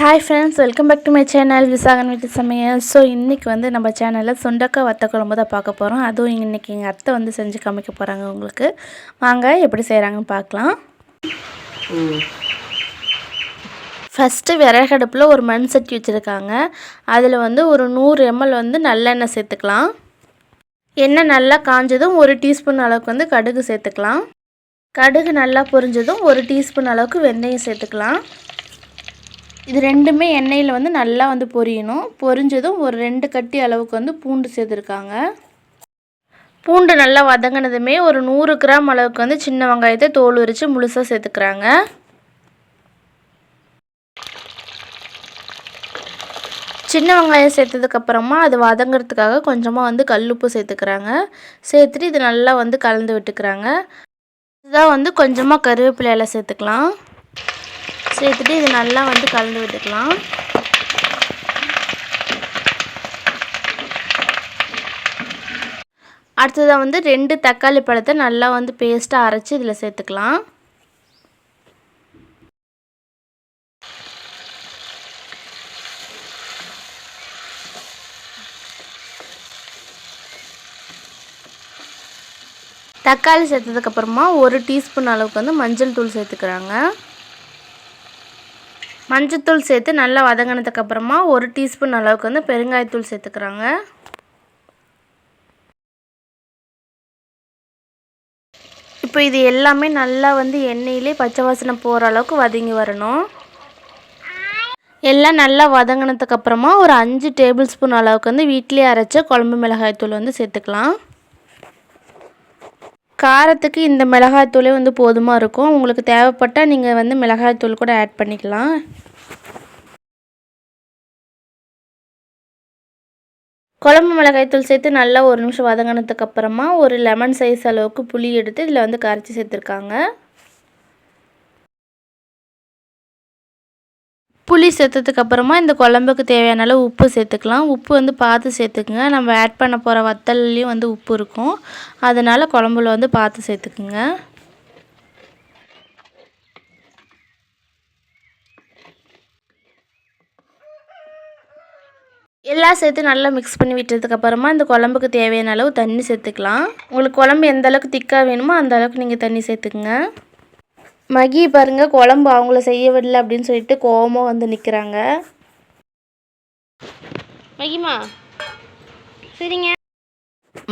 Hi friends welcome back to my channel Visakan வீட்டு சமையல் so இன்றைக்கி வந்து நம்ம சேனலில் சுண்டக்காய் வத்த குழம்பு தான் பார்க்க போகிறோம் அதுவும் இன்றைக்கி எங்கள் அத்தை வந்து செஞ்சு காமிக்க போகிறாங்க உங்களுக்கு. வாங்க எப்படி செய்கிறாங்கன்னு பார்க்கலாம். ஃபஸ்ட்டு விறகடுப்பில் ஒரு மண் சட்டி வச்சுருக்காங்க. அதில் வந்து ஒரு நூறு எம்எல் வந்து நல்லெண்ணெய் சேர்த்துக்கலாம். எண்ணெய் நல்லா காஞ்சதும் ஒரு டீஸ்பூன் அளவுக்கு வந்து கடுகு சேர்த்துக்கலாம். கடுகு நல்லா பொரிஞ்சதும் ஒரு டீஸ்பூன் அளவுக்கு வெந்தயம் சேர்த்துக்கலாம். இது ரெண்டுமே எண்ணெயில் வந்து நல்லா வந்து பொரியணும். பொரிஞ்சதும் ஒரு ரெண்டு கட்டி அளவுக்கு வந்து பூண்டு சேர்த்துருக்காங்க. பூண்டு நல்லா வதங்கினதுமே ஒரு நூறு கிராம் அளவுக்கு வந்து சின்ன வெங்காயத்தை தோல் உரித்து முழுசாக சேர்த்துக்கிறாங்க. சின்ன வெங்காயம் சேர்த்ததுக்கப்புறமா அது வதங்கிறதுக்காக கொஞ்சமாக வந்து கல்லுப்பு சேர்த்துக்கிறாங்க. சேர்த்துட்டு இது நல்லா வந்து கலந்து விட்டுக்கிறாங்க. இதுதான் வந்து கொஞ்சமாக கருவேப்பிலையில் சேர்த்துக்கலாம். சேர்த்துட்டு இது நல்லா வந்து கலந்து விட்டுக்கலாம். அடுத்ததாக வந்து ரெண்டு தக்காளி பழத்தை நல்லா வந்து பேஸ்ட்டாக அரைச்சி இதில் சேர்த்துக்கலாம். தக்காளி சேர்த்ததுக்கப்புறமா ஒரு டீஸ்பூன் அளவுக்கு வந்து மஞ்சள் தூள் சேர்த்துக்கிறாங்க. மஞ்சத்தூள் சேர்த்து நல்லா வதங்கினதுக்கப்புறமா ஒரு டீஸ்பூன் அளவுக்கு வந்து பெருங்காயத்தூள் சேர்த்துக்கிறாங்க. இப்போ இது எல்லாமே நல்லா வந்து எண்ணெயிலே பச்சை வாசனை போகிற அளவுக்கு வதங்கி வரணும். எல்லாம் நல்லா வதங்கினதுக்கப்புறமா ஒரு அஞ்சு டேபிள் ஸ்பூன் அளவுக்கு வந்து வீட்டிலே அரைச்ச குழம்பு மிளகாய்த்தூள் வந்து சேர்த்துக்கலாம். காரத்துக்கு இந்த மிளகாய்த்தூளே வந்து போதுமாக இருக்கும். உங்களுக்கு தேவைப்பட்டால் நீங்கள் வந்து மிளகாய்த்தூள் கூட ஆட் பண்ணிக்கலாம். குழம்பு மிளகாய்த்தூள் சேர்த்து நல்லா ஒரு நிமிஷம் வதங்கினதுக்கு அப்புறமா ஒரு லெமன் சைஸ் அளவுக்கு புளி எடுத்து இதில் வந்து கரைச்சி சேர்த்துருக்காங்க. புளி சேர்த்ததுக்கு அப்புறமா இந்த குழம்புக்கு தேவையான அளவு உப்பு சேர்த்துக்கலாம். உப்பு வந்து பார்த்து சேர்த்துக்குங்க. நம்ம ஆட் பண்ண போகிற வத்தல்லையும் வந்து உப்பு இருக்கும். அதனால் குழம்புல வந்து பார்த்து சேர்த்துக்குங்க. எல்லாம் சேர்த்து நல்லா மிக்ஸ் பண்ணி விட்டதுக்கப்புறமா இந்த குழம்புக்கு தேவையான அளவு தண்ணி சேர்த்துக்கலாம். உங்களுக்கு குழம்பு எந்த அளவுக்கு திக்காக வேணுமோ அந்த அளவுக்கு நீங்கள் தண்ணி சேர்த்துக்குங்க. மகி பாருங்கள் குழம்பு அவங்கள செய்ய விடல அப்படின்னு சொல்லிட்டு கோவமாக வந்து நிற்கிறாங்க மகிமா சரிங்க.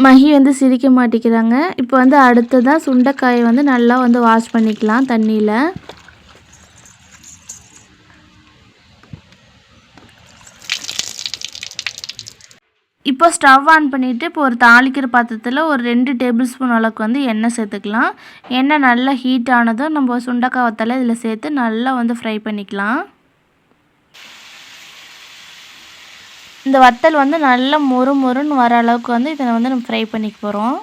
மகி வந்து சிரிக்க மாட்டேங்கிறாங்க. இப்போ வந்து அடுத்ததாக சுண்டைக்காயை வந்து நல்லா வந்து வாஷ் பண்ணிக்கலாம் தண்ணியில். இப்போ ஸ்டவ் ஆன் பண்ணிவிட்டு இப்போ ஒரு தாளிக்கிற பாத்திரத்தில் ஒரு ரெண்டு டேபிள் ஸ்பூன் அளவுக்கு வந்து எண்ணெய் சேர்த்துக்கலாம். எண்ணெய் நல்லா ஹீட் ஆனதும் நம்ம சுண்டக்காய் வத்தலை இதில் சேர்த்து நல்லா வந்து ஃப்ரை பண்ணிக்கலாம். இந்த வத்தல் வந்து நல்லா மொறு மொறுன்னு வர அளவுக்கு வந்து இதை வந்து நம்ம ஃப்ரை பண்ணிக்க போகிறோம்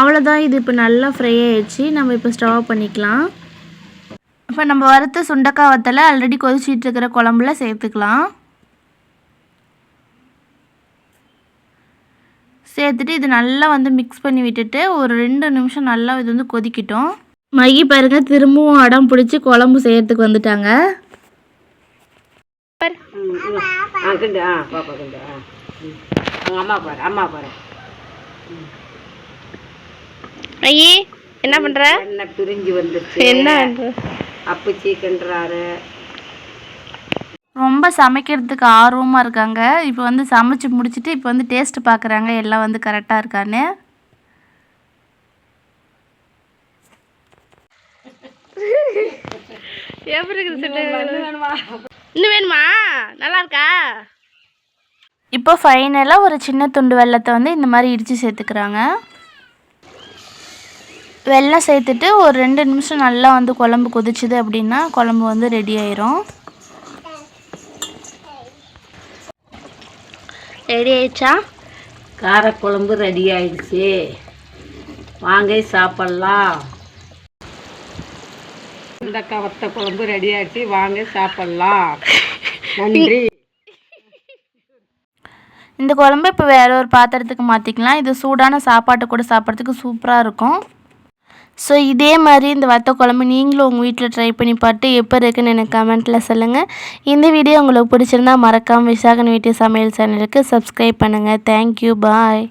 அவ்வளோதான் இது இப்போ நல்லா ஃப்ரை ஆயிடுச்சு. நம்ம இப்போ ஸ்டவ் பண்ணிக்கலாம். இப்போ நம்ம வறுத்த சுண்டக்காய் வத்தலை ஆல்ரெடி கொதிச்சிட்டு இருக்கிற குழம்புல சேர்த்துக்கலாம். சேர்த்துட்டு இது நல்லா வந்து மிக்ஸ் பண்ணி விட்டுட்டு ஒரு ரெண்டு நிமிஷம் நல்லா இது வந்து கொதிக்கிட்டோம். மகி பாருங்க திரும்பவும் அடம் பிடிச்சி குழம்பு செய்யறதுக்கு வந்துட்டாங்க. அம்மா பாரு அம்மா பாரு. ஐயே என்ன பண்ற? என்ன பிரிஞ்சு வந்துருச்சு. என்ன அப்பச்சி கிண்டுறாரு ரொம்ப சமைக்கிறதுக்கு ஆர்வமாக இருக்காங்க. இப்போ வந்து சமைச்சு முடிச்சுட்டு இப்போ வந்து டேஸ்ட் பார்க்குறாங்க எல்லாம் வந்து கரெக்டாக இருக்கான்னு. எப்படி இன்னும் வேணுமா? நல்லா இருக்கா? இப்போ ஃபைனலாக ஒரு சின்ன துண்டு வெள்ளத்தை வந்து இந்த மாதிரி இடித்து சேர்த்துக்கிறாங்க. வெள்ளம் சேர்த்துட்டு ஒரு ரெண்டு நிமிஷம் நல்லா வந்து குழம்பு கொதிச்சுது அப்படின்னா குழம்பு வந்து ரெடி ஆயிரும். ரெடி ஆயிடுச்சா? காரக்குழம்பு ரெடி ஆயிடுச்சு. வாங்க சாப்பிட்லாம். சுண்டக்காய் வத்த குழம்பு ரெடி ஆயிடுச்சு. வாங்க சாப்பிட்லாம். நன்றி. இந்த குழம்பு இப்போ வேற ஒரு பாத்திரத்துக்கு மாற்றிக்கலாம் இது சூடான சாப்பாட்டு கூட சாப்பிட்றதுக்கு சூப்பராக இருக்கும். ஸோ இதே மாதிரி இந்த வத்த குழம்பு நீங்களும் உங்கள் வீட்டில் ட்ரை பண்ணி பார்த்து எப்போ இருக்குன்னு எனக்கு கமெண்ட்டில் சொல்லுங்கள் இந்த வீடியோ உங்களுக்கு பிடிச்சிருந்தா மறக்காமல் விசாகன் வீட்டு சமையல் சேனலுக்கு சப்ஸ்கிரைப் பண்ணுங்கள் தேங்க்யூ பாய்